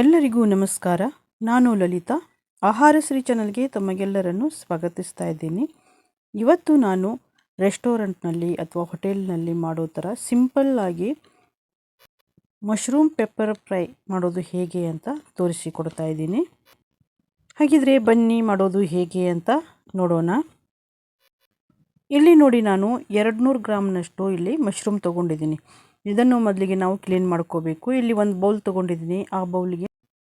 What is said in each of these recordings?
ಎಲ್ಲರಿಗೂ ನಮಸ್ಕಾರ. ನಾನು ಲಲಿತಾ. ಆಹಾರ ಶ್ರೀ ಚಾನಲ್ಗೆ ತಮಗೆಲ್ಲರನ್ನು ಸ್ವಾಗತಿಸ್ತಾ ಇದ್ದೀನಿ. ಇವತ್ತು ನಾನು ರೆಸ್ಟೋರೆಂಟ್ನಲ್ಲಿ ಅಥವಾ ಹೋಟೆಲ್ನಲ್ಲಿ ಮಾಡೋ ಥರ ಸಿಂಪಲ್ಲಾಗಿ ಮಶ್ರೂಮ್ ಪೆಪ್ಪರ್ ಫ್ರೈ ಮಾಡೋದು ಹೇಗೆ ಅಂತ ತೋರಿಸಿಕೊಡ್ತಾ ಇದ್ದೀನಿ. ಹಾಗಿದ್ರೆ ಬನ್ನಿ ಮಾಡೋದು ಹೇಗೆ ಅಂತ ನೋಡೋಣ. ಇಲ್ಲಿ ನೋಡಿ ನಾನು ಎರಡು ನೂರು ಗ್ರಾಮ್ನಷ್ಟು ಇಲ್ಲಿ ಮಶ್ರೂಮ್ ತೊಗೊಂಡಿದ್ದೀನಿ. ಇದನ್ನು ಮೊದಲಿಗೆ ನಾವು ಕ್ಲೀನ್ ಮಾಡ್ಕೋಬೇಕು. ಇಲ್ಲಿ ಒಂದು ಬೌಲ್ ತೊಗೊಂಡಿದ್ದೀನಿ. ಆ ಬೌಲಿಗೆ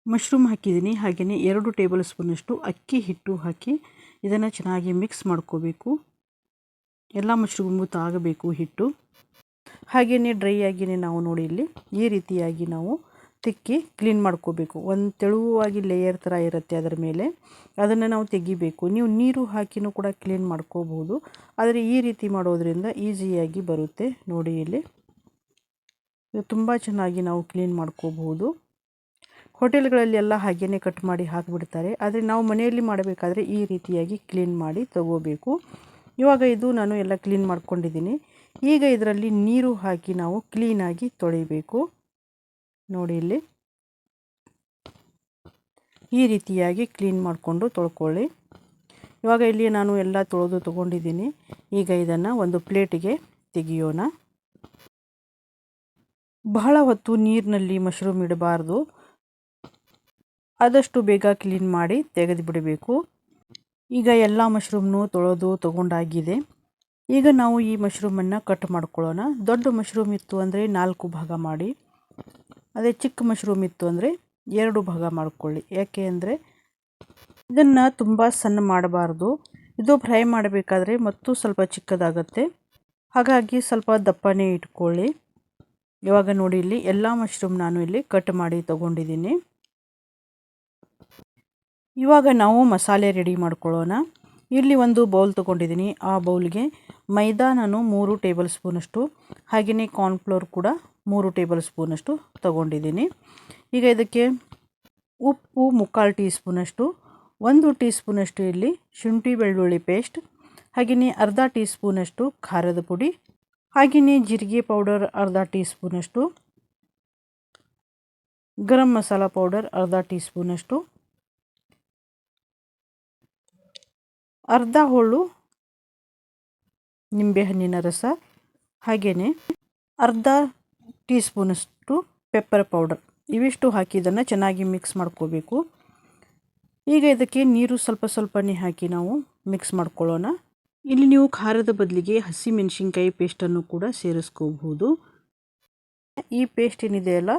ಮಶ್ರೂಮ್ ಹಾಕಿದ್ದೀನಿ. ಹಾಗೆಯೇ ಎರಡು ಟೇಬಲ್ ಸ್ಪೂನಷ್ಟು ಅಕ್ಕಿ ಹಿಟ್ಟು ಹಾಕಿ ಇದನ್ನು ಚೆನ್ನಾಗಿ ಮಿಕ್ಸ್ ಮಾಡ್ಕೋಬೇಕು. ಎಲ್ಲ ಮಶ್ರೂಮು ತಾಗಬೇಕು ಹಿಟ್ಟು. ಹಾಗೆಯೇ ಡ್ರೈ ಆಗಿಯೇ ನಾವು ನೋಡಿ ಇಲ್ಲಿ ಈ ರೀತಿಯಾಗಿ ನಾವು ತಿಕ್ಕಿ ಕ್ಲೀನ್ ಮಾಡ್ಕೋಬೇಕು. ಒಂದು ತೆಳುವಾಗಿ ಲೇಯರ್ ಥರ ಇರುತ್ತೆ ಅದರ ಮೇಲೆ. ಅದನ್ನು ನಾವು ತೆಗಿಬೇಕು. ನೀವು ನೀರು ಹಾಕಿನೂ ಕೂಡ ಕ್ಲೀನ್ ಮಾಡ್ಕೋಬೋದು ಆದರೆ ಈ ರೀತಿ ಮಾಡೋದ್ರಿಂದ ಈಸಿಯಾಗಿ ಬರುತ್ತೆ ನೋಡಿ ಇಲ್ಲಿ. ತುಂಬ ಚೆನ್ನಾಗಿ ನಾವು ಕ್ಲೀನ್ ಮಾಡ್ಕೋಬಹುದು. ಹೋಟೆಲ್ಗಳಲ್ಲಿ ಎಲ್ಲ ಹಾಗೇ ಕಟ್ ಮಾಡಿ ಹಾಕಿಬಿಡ್ತಾರೆ. ಆದರೆ ನಾವು ಮನೆಯಲ್ಲಿ ಮಾಡಬೇಕಾದ್ರೆ ಈ ರೀತಿಯಾಗಿ ಕ್ಲೀನ್ ಮಾಡಿ ತಗೋಬೇಕು. ಇವಾಗ ಇದು ನಾನು ಎಲ್ಲ ಕ್ಲೀನ್ ಮಾಡ್ಕೊಂಡಿದ್ದೀನಿ. ಈಗ ಇದರಲ್ಲಿ ನೀರು ಹಾಕಿ ನಾವು ಕ್ಲೀನಾಗಿ ತೊಳಿಬೇಕು. ನೋಡಿ ಇಲ್ಲಿ. ಈ ರೀತಿಯಾಗಿ ಕ್ಲೀನ್ ಮಾಡಿಕೊಂಡು ತೊಳ್ಕೊಳ್ಳಿ. ಇವಾಗ ಇಲ್ಲಿ ನಾನು ಎಲ್ಲ ತೊಳೆದು ತೊಗೊಂಡಿದ್ದೀನಿ. ಈಗ ಇದನ್ನು ಒಂದು ಪ್ಲೇಟಿಗೆ ತೆಗಿಯೋಣ. ಬಹಳ ಹೊತ್ತು ನೀರಿನಲ್ಲಿ ಮಶ್ರೂಮ್ ಇಡಬಾರ್ದು. ಆದಷ್ಟು ಬೇಗ ಕ್ಲೀನ್ ಮಾಡಿ ತೆಗೆದು ಬಿಡಬೇಕು. ಈಗ ಎಲ್ಲ ಮಶ್ರೂಮ್ನು ತೊಳೆದು ತೊಗೊಂಡಾಗಿದೆ. ಈಗ ನಾವು ಈ ಮಶ್ರೂಮನ್ನು ಕಟ್ ಮಾಡ್ಕೊಳ್ಳೋಣ. ದೊಡ್ಡ ಮಶ್ರೂಮ್ ಇತ್ತು ಅಂದರೆ ನಾಲ್ಕು ಭಾಗ ಮಾಡಿ. ಅದೇ ಚಿಕ್ಕ ಮಶ್ರೂಮ್ ಇತ್ತು ಅಂದರೆ ಎರಡು ಭಾಗ ಮಾಡಿಕೊಳ್ಳಿ. ಯಾಕೆ ಅಂದರೆ ಇದನ್ನು ತುಂಬ ಸಣ್ಣ ಮಾಡಬಾರ್ದು. ಇದು ಫ್ರೈ ಮಾಡಬೇಕಾದ್ರೆ ಮತ್ತು ಸ್ವಲ್ಪ ಚಿಕ್ಕದಾಗತ್ತೆ. ಹಾಗಾಗಿ ಸ್ವಲ್ಪ ದಪ್ಪನೇ ಇಟ್ಕೊಳ್ಳಿ. ಇವಾಗ ನೋಡಿ ಇಲ್ಲಿ ಎಲ್ಲ ಮಶ್ರೂಮ್ ನಾನು ಇಲ್ಲಿ ಕಟ್ ಮಾಡಿ ತಗೊಂಡಿದ್ದೀನಿ. ಇವಾಗ ನಾವು ಮಸಾಲೆ ರೆಡಿ ಮಾಡ್ಕೊಳ್ಳೋಣ. ಇಲ್ಲಿ ಒಂದು ಬೌಲ್ ತೊಗೊಂಡಿದ್ದೀನಿ. ಆ ಬೌಲ್ಗೆ ಮೈದಾ ನಾನು ಮೂರು ಟೇಬಲ್ ಸ್ಪೂನಷ್ಟು ಹಾಗೆಯೇ ಕಾರ್ನ್ಫ್ಲೋರ್ ಕೂಡ ಮೂರು ಟೇಬಲ್ ಸ್ಪೂನಷ್ಟು ತೊಗೊಂಡಿದ್ದೀನಿ. ಈಗ ಇದಕ್ಕೆ ಉಪ್ಪು ಮುಕ್ಕಾಲು ಟೀ ಸ್ಪೂನಷ್ಟು ಒಂದು ಟೀ ಸ್ಪೂನಷ್ಟು ಇಲ್ಲಿ ಶುಂಠಿ ಬೆಳ್ಳುಳ್ಳಿ ಪೇಸ್ಟ್ ಹಾಗೆಯೇ ಅರ್ಧ ಟೀ ಸ್ಪೂನಷ್ಟು ಖಾರದ ಪುಡಿ ಹಾಗೆಯೇ ಜೀರಿಗೆ ಪೌಡರ್ ಅರ್ಧ ಟೀ ಸ್ಪೂನಷ್ಟು ಗರಂ ಮಸಾಲ ಪೌಡರ್ ಅರ್ಧ ಟೀ ಸ್ಪೂನಷ್ಟು ಅರ್ಧ ಹೋಳು ನಿಂಬೆಹಣ್ಣಿನ ರಸ, ಹಾಗೆಯೇ ಅರ್ಧ ಟೀ ಸ್ಪೂನಷ್ಟು ಪೆಪ್ಪರ್ ಪೌಡರ್. ಇವಿಷ್ಟು ಹಾಕಿ ಇದನ್ನು ಚೆನ್ನಾಗಿ ಮಿಕ್ಸ್ ಮಾಡ್ಕೋಬೇಕು. ಈಗ ಇದಕ್ಕೆ ನೀರು ಸ್ವಲ್ಪ ಸ್ವಲ್ಪನೇ ಹಾಕಿ ನಾವು ಮಿಕ್ಸ್ ಮಾಡ್ಕೊಳ್ಳೋಣ. ಇಲ್ಲಿ ನೀವು ಖಾರದ ಬದಲಿಗೆ ಹಸಿ ಮೆಣಸಿನ್ಕಾಯಿ ಪೇಸ್ಟನ್ನು ಕೂಡ ಸೇರಿಸ್ಕೋಬಹುದು. ಈ ಪೇಸ್ಟ್ ಏನಿದೆ ಅಲ್ಲ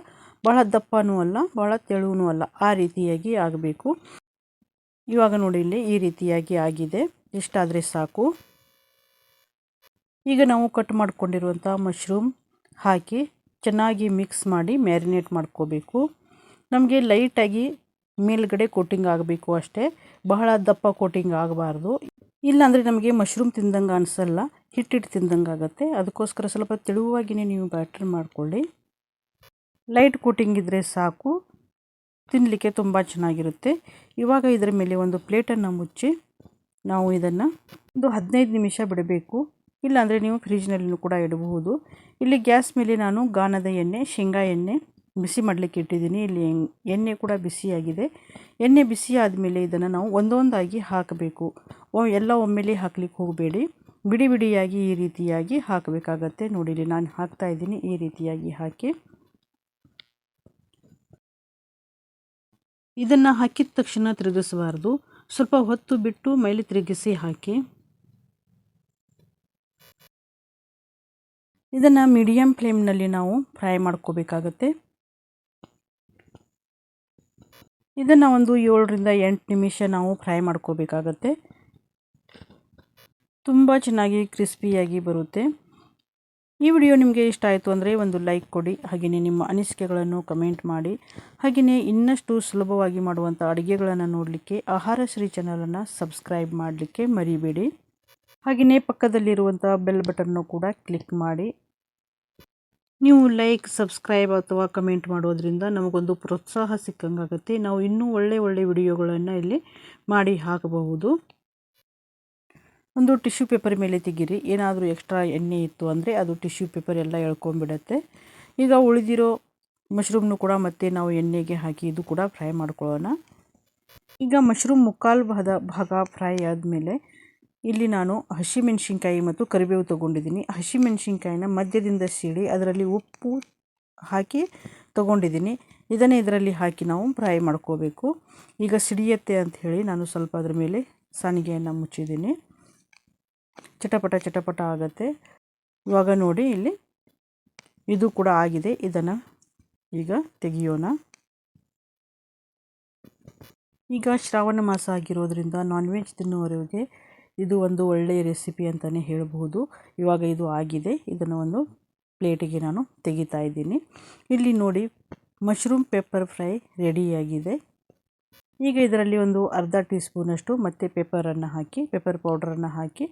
ಭಾಳ ದಪ್ಪನೂ ಅಲ್ಲ ಭಾಳ ತೆಳುವೂ ಅಲ್ಲ, ಆ ರೀತಿಯಾಗಿ ಆಗಬೇಕು. ಇವಾಗ ನೋಡಿ ಇಲ್ಲಿ ಈ ರೀತಿಯಾಗಿ ಆಗಿದೆ. ಇಷ್ಟಾದರೆ ಸಾಕು. ಈಗ ನಾವು ಕಟ್ ಮಾಡಿಕೊಂಡಿರುವಂಥ ಮಶ್ರೂಮ್ ಹಾಕಿ ಚೆನ್ನಾಗಿ ಮಿಕ್ಸ್ ಮಾಡಿ ಮ್ಯಾರಿನೇಟ್ ಮಾಡ್ಕೋಬೇಕು. ನಮಗೆ ಲೈಟಾಗಿ ಮೇಲ್ಗಡೆ ಕೋಟಿಂಗ್ ಆಗಬೇಕು ಅಷ್ಟೇ. ಬಹಳ ದಪ್ಪ ಕೋಟಿಂಗ್ ಆಗಬಾರ್ದು. ಇಲ್ಲಾಂದರೆ ನಮಗೆ ಮಶ್ರೂಮ್ ತಿಂದಂಗೆ ಅನಿಸಲ್ಲ ಹಿಟ್ಟಿಟ್ಟು ತಿಂದಂಗೆ ಆಗುತ್ತೆ. ಅದಕ್ಕೋಸ್ಕರ ಸ್ವಲ್ಪ ತೆಳುವಾಗಿಯೇ ನೀವು ಬ್ಯಾಟರ್ ಮಾಡಿಕೊಳ್ಳಿ. ಲೈಟ್ ಕೋಟಿಂಗ್ ಇದ್ದರೆ ಸಾಕು. ತಿನ್ನಲಿಕ್ಕೆ ತುಂಬ ಚೆನ್ನಾಗಿರುತ್ತೆ. ಇವಾಗ ಇದರ ಮೇಲೆ ಒಂದು ಪ್ಲೇಟನ್ನು ಮುಚ್ಚಿ ನಾವು ಇದನ್ನು ಒಂದು ಹದಿನೈದು ನಿಮಿಷ ಬಿಡಬೇಕು. ಇಲ್ಲಾಂದರೆ ನೀವು ಫ್ರಿಜ್ನಲ್ಲಿಯೂ ಕೂಡ ಇಡಬಹುದು. ಇಲ್ಲಿ ಗ್ಯಾಸ್ ಮೇಲೆ ನಾನು ಗಾಣದ ಎಣ್ಣೆ, ಶೇಂಗಾ ಎಣ್ಣೆ ಬಿಸಿ ಮಾಡಲಿಕ್ಕೆ ಇಟ್ಟಿದ್ದೀನಿ. ಇಲ್ಲಿ ಎಣ್ಣೆ ಕೂಡ ಬಿಸಿಯಾಗಿದೆ. ಎಣ್ಣೆ ಬಿಸಿ ಆದಮೇಲೆ ಇದನ್ನು ನಾವು ಒಂದೊಂದಾಗಿ ಹಾಕಬೇಕು. ಎಲ್ಲ ಒಮ್ಮೆಲೆ ಹಾಕ್ಲಿಕ್ಕೆ ಹೋಗಬೇಡಿ. ಬಿಡಿ ಬಿಡಿಯಾಗಿ ಈ ರೀತಿಯಾಗಿ ಹಾಕಬೇಕಾಗತ್ತೆ. ನೋಡಿ ಇಲ್ಲಿ ನಾನು ಹಾಕ್ತಾ ಇದ್ದೀನಿ. ಈ ರೀತಿಯಾಗಿ ಹಾಕಿ. ಇದನ್ನು ಹಾಕಿದ ತಕ್ಷಣ ತಿರುಗಿಸಬಾರ್ದು. ಸ್ವಲ್ಪ ಹೊತ್ತು ಬಿಟ್ಟು ಮೈಲಿ ತಿರುಗಿಸಿ ಹಾಕಿ. ಇದನ್ನು ಮೀಡಿಯಮ್ ಫ್ಲೇಮ್ನಲ್ಲಿ ನಾವು ಫ್ರೈ ಮಾಡ್ಕೋಬೇಕಾಗತ್ತೆ. ಇದನ್ನು ಒಂದು ಏಳರಿಂದ ಎಂಟು ನಿಮಿಷ ನಾವು ಫ್ರೈ ಮಾಡ್ಕೋಬೇಕಾಗತ್ತೆ. ತುಂಬ ಚೆನ್ನಾಗಿ ಕ್ರಿಸ್ಪಿಯಾಗಿ ಬರುತ್ತೆ. ಈ ವಿಡಿಯೋ ನಿಮಗೆ ಇಷ್ಟ ಆಯಿತು ಅಂದರೆ ಒಂದು ಲೈಕ್ ಕೊಡಿ ಹಾಗೆಯೇ ನಿಮ್ಮ ಅನಿಸಿಕೆಗಳನ್ನು ಕಮೆಂಟ್ ಮಾಡಿ ಹಾಗೆಯೇ ಇನ್ನಷ್ಟು ಸುಲಭವಾಗಿ ಮಾಡುವಂಥ ಅಡುಗೆಗಳನ್ನು ನೋಡಲಿಕ್ಕೆ ಆಹಾರ ಶ್ರೀ ಚಾನಲನ್ನು ಸಬ್ಸ್ಕ್ರೈಬ್ ಮಾಡಲಿಕ್ಕೆ ಮರಿಬೇಡಿ. ಹಾಗೆಯೇ ಪಕ್ಕದಲ್ಲಿರುವಂಥ ಬೆಲ್ ಬಟನ್ನು ಕೂಡ ಕ್ಲಿಕ್ ಮಾಡಿ. ನೀವು ಲೈಕ್ ಸಬ್ಸ್ಕ್ರೈಬ್ ಅಥವಾ ಕಮೆಂಟ್ ಮಾಡೋದ್ರಿಂದ ನಮಗೊಂದು ಪ್ರೋತ್ಸಾಹ ಸಿಕ್ಕಂಗಾಗುತ್ತೆ. ನಾವು ಇನ್ನೂ ಒಳ್ಳೆ ಒಳ್ಳೆ ವಿಡಿಯೋಗಳನ್ನು ಇಲ್ಲಿ ಮಾಡಿ ಹಾಕಬಹುದು. ಒಂದು ಟಿಶ್ಯೂ ಪೇಪರ್ ಮೇಲೆ ತೆಗೀರಿ. ಏನಾದರೂ ಎಕ್ಸ್ಟ್ರಾ ಎಣ್ಣೆ ಇತ್ತು ಅಂದರೆ ಅದು ಟಿಶ್ಯೂ ಪೇಪರ್ ಎಲ್ಲ ಎಳ್ಕೊಂಬಿಡತ್ತೆ ಈಗ ಉಳಿದಿರೋ ಮಶ್ರೂಮ್ನು ಕೂಡ ಮತ್ತೆ ನಾವು ಎಣ್ಣೆಗೆ ಹಾಕಿ ಇದು ಕೂಡ ಫ್ರೈ ಮಾಡ್ಕೊಳ್ಳೋಣ. ಈಗ ಮಶ್ರೂಮ್ ಮುಕ್ಕಾಲು ಭಾಗ ಭಾಗ ಫ್ರೈ ಆದಮೇಲೆ ಇಲ್ಲಿ ನಾನು ಹಸಿಮೆಣಸಿನ್ಕಾಯಿ ಮತ್ತು ಕರಿಬೇವು ತೊಗೊಂಡಿದ್ದೀನಿ. ಹಸಿಮೆಣಸಿನ್ಕಾಯಿನ ಮಧ್ಯದಿಂದ ಸೀಳಿ ಅದರಲ್ಲಿ ಉಪ್ಪು ಹಾಕಿ ತೊಗೊಂಡಿದ್ದೀನಿ. ಇದನ್ನೇ ಇದರಲ್ಲಿ ಹಾಕಿ ನಾವು ಫ್ರೈ ಮಾಡ್ಕೋಬೇಕು. ಈಗ ಸಿಡಿಯತ್ತೆ ಅಂತ ಹೇಳಿ ನಾನು ಸ್ವಲ್ಪ ಅದರ ಮೇಲೆ ಸಾನಿಗೆಯನ್ನು ಮುಚ್ಚಿದ್ದೀನಿ. ಚಟಪಟ ಚಟಪಟ ಆಗುತ್ತೆ. ಇವಾಗ ನೋಡಿ ಇಲ್ಲಿ ಇದು ಕೂಡ ಆಗಿದೆ. ಇದನ್ನು ಈಗ ತೆಗಿಯೋಣ. ಈಗ ಶ್ರಾವಣ ಮಾಸ ಆಗಿರೋದ್ರಿಂದ ನಾನ್ ವೆಜ್ ತಿನ್ನುವವರಿಗೆ ಇದು ಒಂದು ಒಳ್ಳೆಯ ರೆಸಿಪಿ ಅಂತಲೇ ಹೇಳಬಹುದು. ಇವಾಗ ಇದು ಆಗಿದೆ. ಇದನ್ನು ಒಂದು ಪ್ಲೇಟಿಗೆ ನಾನು ತೆಗಿತಾ ಇದ್ದೀನಿ. ಇಲ್ಲಿ ನೋಡಿ ಮಶ್ರೂಮ್ ಪೆಪ್ಪರ್ ಫ್ರೈ ರೆಡಿಯಾಗಿದೆ. ಈಗ ಇದರಲ್ಲಿ ಒಂದು ಅರ್ಧ ಟೀ ಸ್ಪೂನಷ್ಟು ಮತ್ತು ಪೆಪ್ಪರನ್ನು ಹಾಕಿ ಪೆಪ್ಪರ್ ಪೌಡ್ರನ್ನು ಹಾಕಿ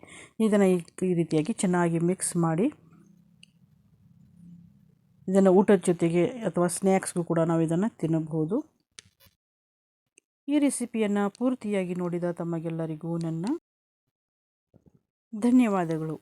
ಇದನ್ನು ಈ ರೀತಿಯಾಗಿ ಚೆನ್ನಾಗಿ ಮಿಕ್ಸ್ ಮಾಡಿ ಇದನ್ನು ಊಟದ ಜೊತೆಗೆ ಅಥವಾ ಸ್ನ್ಯಾಕ್ಸ್ಗೂ ಕೂಡ ನಾವು ಇದನ್ನು ತಿನ್ನಬಹುದು. ಈ ರೆಸಿಪಿಯನ್ನು ಪೂರ್ತಿಯಾಗಿ ನೋಡಿದ ತಮಗೆಲ್ಲರಿಗೂ ನನ್ನ ಧನ್ಯವಾದಗಳು.